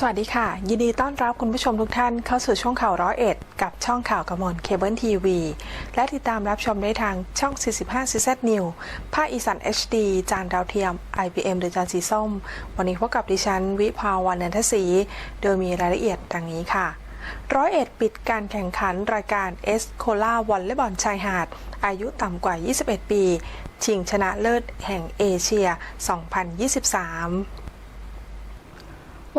สวัสดีค่ะ ยินดีต้อนรับคุณผู้ชมทุกท่านเข้าสู่ช่วงข่าวร้อยเอ็ดกับช่องข่าวกระมวลเคเบิลทีวีและติดตามรับชมได้ทางช่อง 45 CZ New ภาคอีสาน HD จานดาวเทียม IBM หรือจานสีส้ม วันนี้พบกับดิฉัน วิภาวันนันทศรีโดยมีรายละเอียดดังนี้ค่ะร้อยเอ็ดปิดการแข่งขันรายการเอสโคลาวอลเลย์บอลชายหาด อายุต่ำกว่า 21 ปี ชิงชนะเลิศแห่งเอเชีย 2023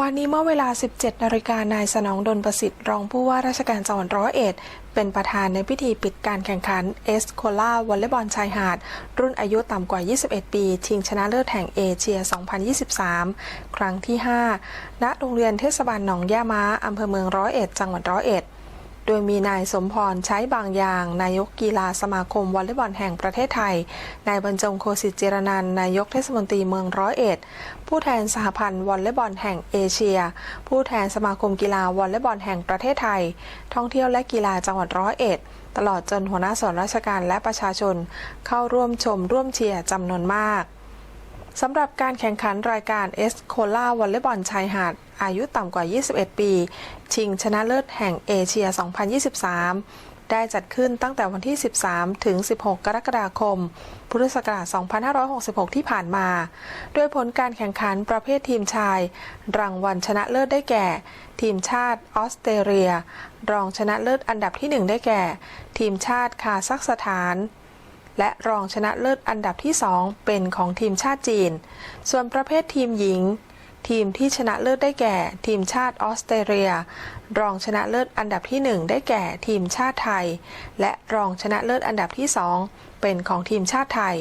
วันนี้เมื่อเวลา 17 นาฬิกานายสนองดลประสิทธิ์รองผู้ว่าราชการจังหวัดร้อยเอ็ด เป็นประธานในพิธีปิดการแข่งขันเอสโคลาวอลเลย์บอลชายหาด รุ่นอายุต่ำกว่า 21 ปี ชิงชนะเลิศแห่งเอเชีย 2023 ครั้งที่ 5 ณ โรงเรียนเทศบาลหนองย่าม้าอำเภอเมืองร้อยเอ็ด จังหวัดร้อยเอ็ด โดยมีนายสมพรใช้บางอย่าง นายกกีฬาสมาคมวอลเลย์บอลแห่งประเทศไทย นายบรรจงโคสิตเจรนันท์นายกเทศมนตรีเมืองร้อยเอ็ด ผู้แทนสหพันธ์วอลเลย์บอลแห่งเอเชีย ผู้แทนสมาคมกีฬาวอลเลย์บอลแห่งประเทศไทย ท่องเที่ยวและกีฬาจังหวัดร้อยเอ็ด ตลอดจนหัวหน้าส่วนราชการและประชาชน เข้าร่วมชมร่วมเชียร์จำนวนมากสำหรับการแข่งขันรายการเอสโคลาวอลเลย์บอลชายหาด อายุต่ำกว่า 21 ปี ชิงชนะเลิศแห่งเอเชีย 2023ได้จัดขึ้นตั้งแต่วันที่ 13 ถึง 16 กรกฎาคม พุทธศักราช 2566 ที่ผ่านมา โดยผลการแข่งขันประเภททีมชาย รางวัลชนะเลิศได้แก่ ทีมชาติออสเตรเลีย รองชนะเลิศอันดับที่ 1 ได้แก่ ทีมชาติคาซัคสถาน และรองชนะเลิศอันดับที่ 2 เป็นของทีมชาติจีน ส่วนประเภททีมหญิง ทีมที่ชนะเลิศได้แก่ ทีมชาติออสเตรเลีย รองชนะเลิศอันดับที่ 1 ได้แก่ทีมชาติไทย และรองชนะเลิศอันดับที่ 2 เป็นของทีมชาติไทย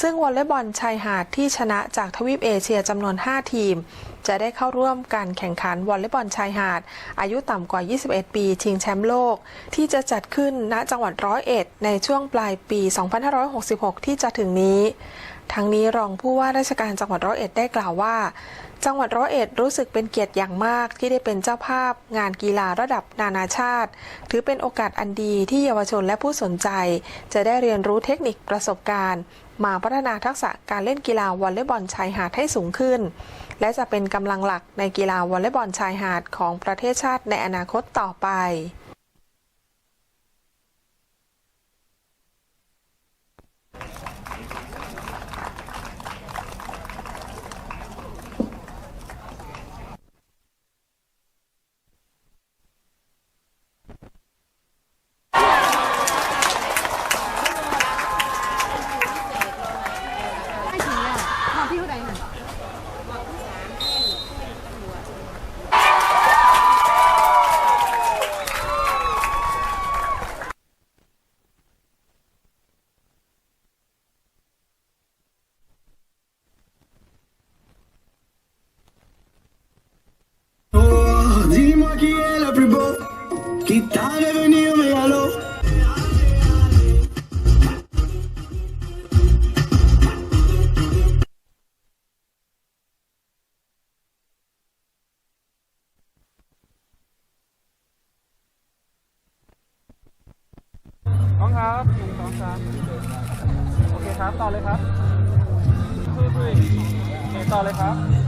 ซึ่งวอลเลย์บอลชายหาดที่ชนะจากทวีปเอเชียจำนวน 5 ทีม จะได้เข้าร่วมการแข่งขันวอลเลย์บอลชายหาด อายุต่ำกว่า 21 ปี ชิงแชมป์โลก ที่จะจัดขึ้นณจังหวัดร้อยเอ็ดในช่วงปลายปี 2566 ที่จะถึงนี้ ทั้งนี้รองผู้ว่าราชการจังหวัดร้อยเอ็ดได้กล่าวว่า จังหวัดร้อยเอ็ดรู้สึกเป็นเกียรติอย่างมากที่ได้เป็นเจ้าภาพ งานกีฬาระดับนานาชาติ ถือเป็นโอกาสอันดีที่เยาวชนและผู้สนใจ จะได้เรียนรู้เทคนิคประสบการณ์ มาพัฒนาทักษะการเล่นกีฬาวอลเลย์บอลชายหาดให้สูงขึ้น และจะเป็นกำลังหลักในกีฬาวอลเลย์บอลชายหาดของประเทศชาติในอนาคตต่อไป qui t'a fait venir mégalo. น้องครับหนึ่งสองสามโอเคครับ ต่อเลยครับ คุยคุยต่อเลยครับ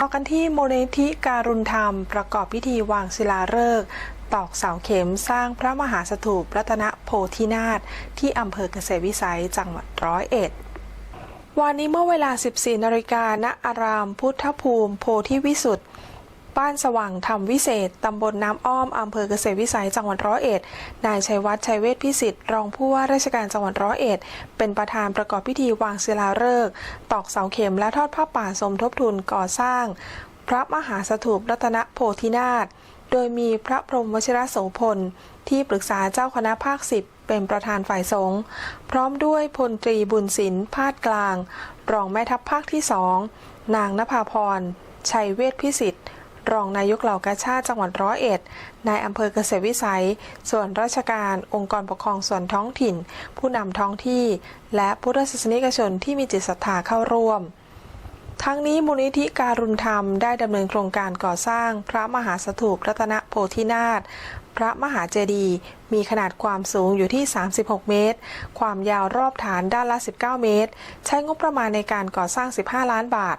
ต่อกันที่โมเนิธิการุณธรรม ประกอบพิธีวางศิลาฤกษ์ตอกเสาเข็มสร้างพระมหาสถูปรัตนโพธินาถที่อำเภอเกษตรวิสัยจังหวัดร้อยเอ็ดวันนี้เมื่อเวลา 14นาฬิกาณอารามพุทธภูมิโพธิวิสุทธิ์ บ้านสว่างธรรมวิเศษ ตำบลน้ำอ้อม อำเภอเกษตรวิสัย จังหวัดร้อยเอ็ด นายชัยวัฒน์ชัยเวชพิสิทธิ์ รองผู้ว่าราชการจังหวัดร้อยเอ็ด เป็นประธานประกอบพิธีวางศิลาฤกษ์ตอกเสาเข็มและทอดผ้าป่าสมทบทุนก่อสร้าง พระมหาสถูปรัตนโพธินาถ โดยมีพระพรหมวชิรโสพล ที่ปรึกษาเจ้าคณะภาคสิบเป็นประธานฝ่ายสงฆ์ พร้อมด้วยพลตรีบุญศิลป์พาดกลาง รองแม่ทัพภาคที่สอง นางนภาพร ชัยเวชพิสิทธิ์ รองนายกเหล่ากาชาติจังหวัดร้อยเอ็ด นายอำเภอเกษตรวิสัย ส่วนราชการ องค์กรปกครองส่วนท้องถิ่น ผู้นำท้องที่ และพุทธศาสนิกชนที่มีจิตศรัทธาเข้าร่วมทั้งนี้มูลนิธิการุณธรรมได้ดำเนินโครงการก่อสร้างพระมหาสถูปรัตนโพธินาถพระมหาเจดีย์มีขนาดความสูงอยู่ที่ 36 เมตร ความยาวรอบฐานด้านละ 19 เมตร ใช้งบประมาณในการก่อสร้าง 15 ล้านบาท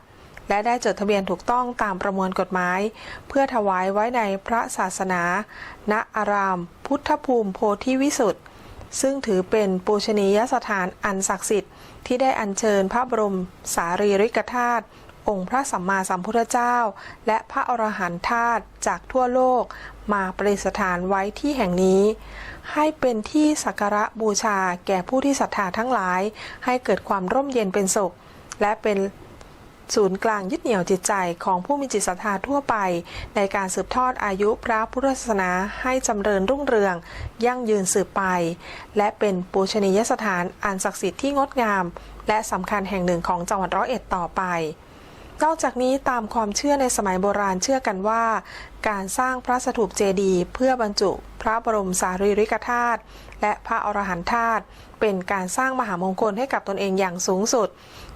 และได้จดทะเบียนถูกต้องตามประมวลกฎหมาย เพื่อถวายไว้ในพระศาสนา ณอาราม พุทธภูมิโพธิวิสุทธิ์ซึ่งถือเป็นปูชนียสถานอันศักดิ์สิทธิ์ที่ได้อัญเชิญพระบรมสารีริกธาตุองค์พระสัมมาสัมพุทธเจ้า และพระอรหันตธาตุจากทั่วโลกมาประดิษฐานไว้ที่แห่งนี้ ให้เป็นที่สักการะบูชาแก่ผู้ที่ศรัทธาทั้งหลาย ให้เกิดความร่มเย็นเป็นสุข และเป็น ศูนย์กลางยึดเหนี่ยวจิตใจของผู้มีจิตศรัทธาทั่วไป ในการสืบทอดอายุพระพุทธศาสนาให้จำเริญรุ่งเรือง ยั่งยืนสืบไป และเป็นปูชนียสถานอันศักดิ์สิทธิ์ที่งดงาม และสำคัญแห่งหนึ่งของจังหวัดร้อยเอ็ดต่อไป นอกจากนี้ตามความเชื่อในสมัยโบราณเชื่อกันว่า การสร้างพระสถูปเจดีย์เพื่อบรรจุพระบรมสารีริกธาตุและพระอรหันตธาตุเป็นการสร้างมหามงคลให้กับตนเองอย่างสูงสุด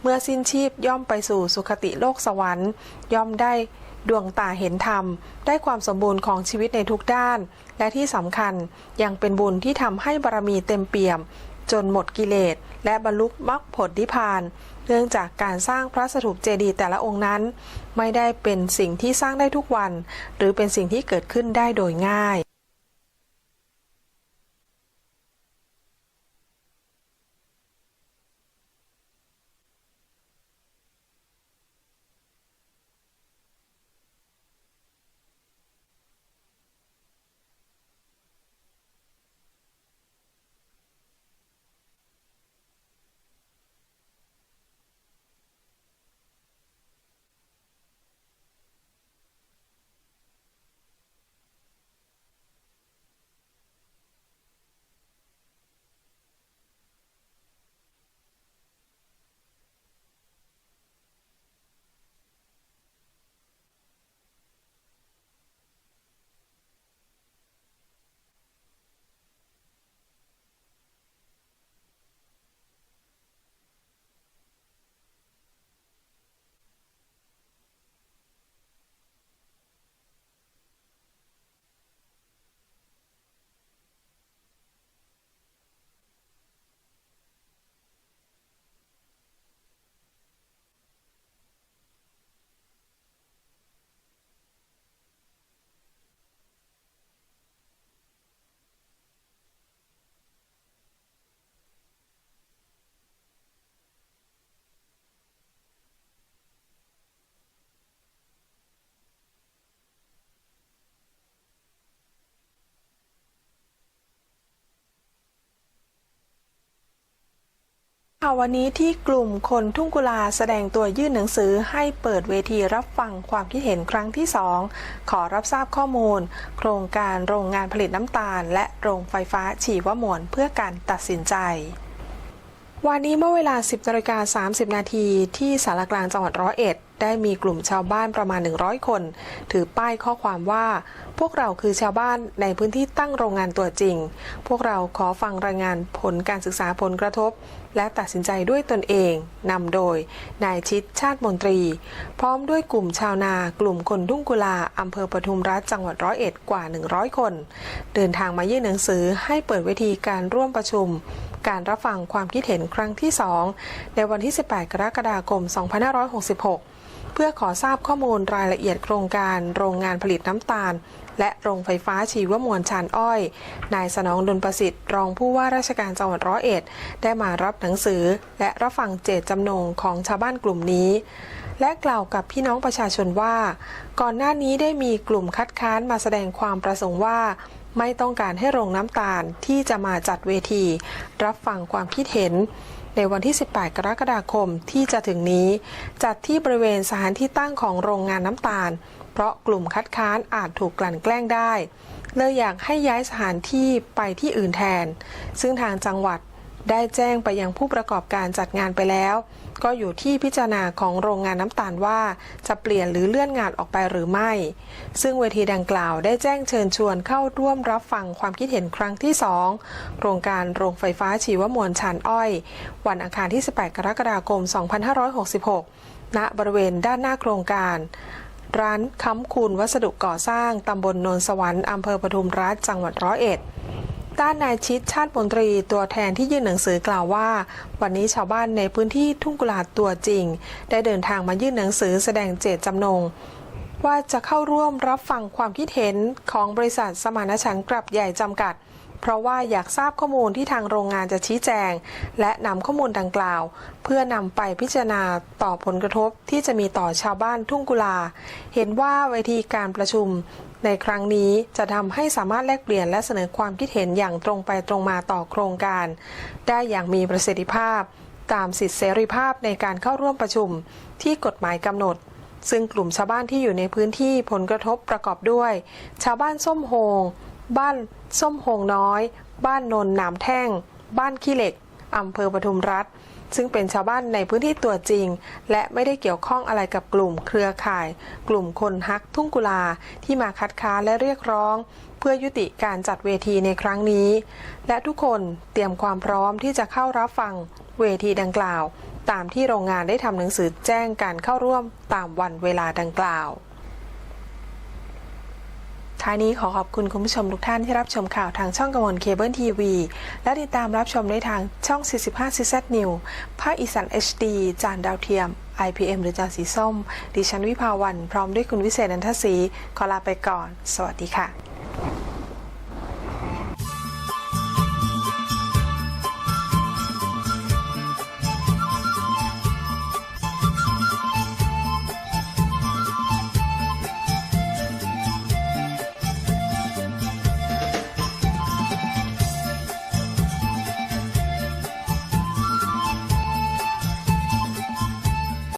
เมื่อสิ้นชีพย่อมไปสู่สุคติโลกสวรรค์ ย่อมได้ดวงตาเห็นธรรม ได้ความสมบูรณ์ของชีวิตในทุกด้าน และที่สำคัญยังเป็นบุญที่ทำให้บารมีเต็มเปี่ยม จนหมดกิเลสและบรรลุมรรคผลนิพพาน เนื่องจากการสร้างพระสถูปเจดีย์แต่ละองค์นั้น ไม่ได้เป็นสิ่งที่สร้างได้ทุกวัน หรือเป็นสิ่งที่เกิดขึ้นได้โดยง่าย ค่ะวันนี้ที่กลุ่มคนทุ่งกุลาแสดงตัวยื่นหนังสือให้เปิดเวทีรับฟังความคิดเห็นครั้งที่ 2 ขอรับทราบข้อมูล โครงการโรงงานผลิตน้ำตาล และโรงไฟฟ้าชีวมวลเพื่อการตัดสินใจวันนี้เมื่อเวลา 10นาฬิกา30 นาทีที่สารกลางจังหวัดร้อยเอ็ด ได้มีกลุ่มชาวบ้านประมาณ 100 คน ถือป้ายข้อความว่า พวกเราคือชาวบ้านในพื้นที่ตั้งโรงงานตัวจริง พวกเราขอฟังรายงานผลการศึกษาผลกระทบ และตัดสินใจด้วยตนเองนำโดย นายชิดชาติมนตรี พร้อมด้วยกลุ่มชาวนากลุ่มคนทุ่งกุลาอำเภอปทุมรัฐจังหวัดร้อยเอ็ดกว่า 100 คน เดินทางมายื่นหนังสือให้เปิดเวทีการร่วมประชุม การรับฟังความคิดเห็นครั้งที่ 2 ในวันที่ 18 กรกฎาคม 2566 เพื่อขอทราบข้อมูลรายละเอียดโครงการโรงงานผลิตน้ำตาล และโรงไฟฟ้าชีวมวลชานอ้อย นายสนองดลประสิทธิ์ รองผู้ว่าราชการจังหวัดร้อยเอ็ด ได้มารับหนังสือ และรับฟังเจตจำนงของชาวบ้านกลุ่มนี้ และกล่าวกับพี่น้องประชาชนว่า ก่อนหน้านี้ได้มีกลุ่มคัดค้านมาแสดงความประสงค์ว่าไม่ต้องการให้โรงน้ำตาลที่จะมาจัดเวที รับฟังความคิดเห็น ในวันที่ 18 กรกฎาคมที่จะถึงนี้ จัดที่บริเวณสถานที่ตั้งของโรงงานน้ำตาล เพราะกลุ่มคัดค้านอาจถูกกลั่นแกล้งได้เลยอยากให้ย้ายสถานที่ไปที่อื่นแทน ซึ่งทางจังหวัดได้แจ้งไปยังผู้ประกอบการจัดงานไปแล้ว ก็อยู่ที่พิจารณาของโรงงานน้ำตาลว่าจะเปลี่ยนหรือเลื่อนงานออกไปหรือไม่ ซึ่งเวทีดังกล่าวได้แจ้งเชิญชวนเข้าร่วมรับฟังความคิดเห็นครั้งที่ 2 โครงการโรงไฟฟ้าชีวมวลชานอ้อย วันอังคารที่ 18 กรกฎาคม 2566 ณ บริเวณด้านหน้าโครงการร้านค้ำคูณวัสดุก่อสร้าง ตำบลโนนสวรรค์ อำเภอปทุมราชจังหวัดร้อยเอ็ด ด้านนายชิดชาติมนตรีตัวแทนที่ยื่นหนังสือกล่าวว่า วันนี้ชาวบ้านในพื้นที่ทุ่งกุลาตัวจริง ได้เดินทางมายื่นหนังสือแสดงเจตจำนง ว่าจะเข้าร่วมรับฟังความคิดเห็นของบริษัทสมานฉันท์กลับใหญ่จำกัด เพราะว่าอยากทราบข้อมูลที่ทางโรงงานจะชี้แจง และนำข้อมูลดังกล่าว เพื่อนำไปพิจารณาต่อผลกระทบที่จะมีต่อชาวบ้านทุ่งกุลา เห็นว่าเวทีการประชุมในครั้งนี้จะทำให้สามารถแลกเปลี่ยนและเสนอความคิดเห็นอย่างตรงไปตรงมาต่อโครงการ ได้อย่างมีประสิทธิภาพ ตามสิทธิเสรีภาพในการเข้าร่วมประชุมที่กฎหมายกำหนด ซึ่งกลุ่มชาวบ้านที่อยู่ในพื้นที่ผลกระทบประกอบด้วย ชาวบ้านส้มโฮง บ้านส้มโฮงน้อย บ้านนนหนามแท่ง บ้านขี้เหล็กอำเภอปทุมรัฐ ซึ่งเป็นชาวบ้านในพื้นที่ตัวจริง และไม่ได้เกี่ยวข้องอะไรกับกลุ่มเครือข่าย กลุ่มคนฮักทุ่งกุลาที่มาคัดค้านและเรียกร้อง เพื่อยุติการจัดเวทีในครั้งนี้ และทุกคนเตรียมความพร้อมที่จะเข้ารับฟังเวทีดังกล่าว ตามที่โรงงานได้ทำหนังสือแจ้งการเข้าร่วมตามวันเวลาดังกล่าว ท้ายนี้ขอขอบคุณคุณผู้ชมทุกท่านที่รับชมข่าวทางช่องกมลเคเบิลทีวี และติดตามรับชมได้ทางช่อง 45 CZ New ภาคอีสาน HD จานดาวเทียม IPM หรือจานสีส้ม ดิฉันวิภาวัน พร้อมด้วยคุณวิเศษนันทศรีขอลาไปก่อน สวัสดีค่ะ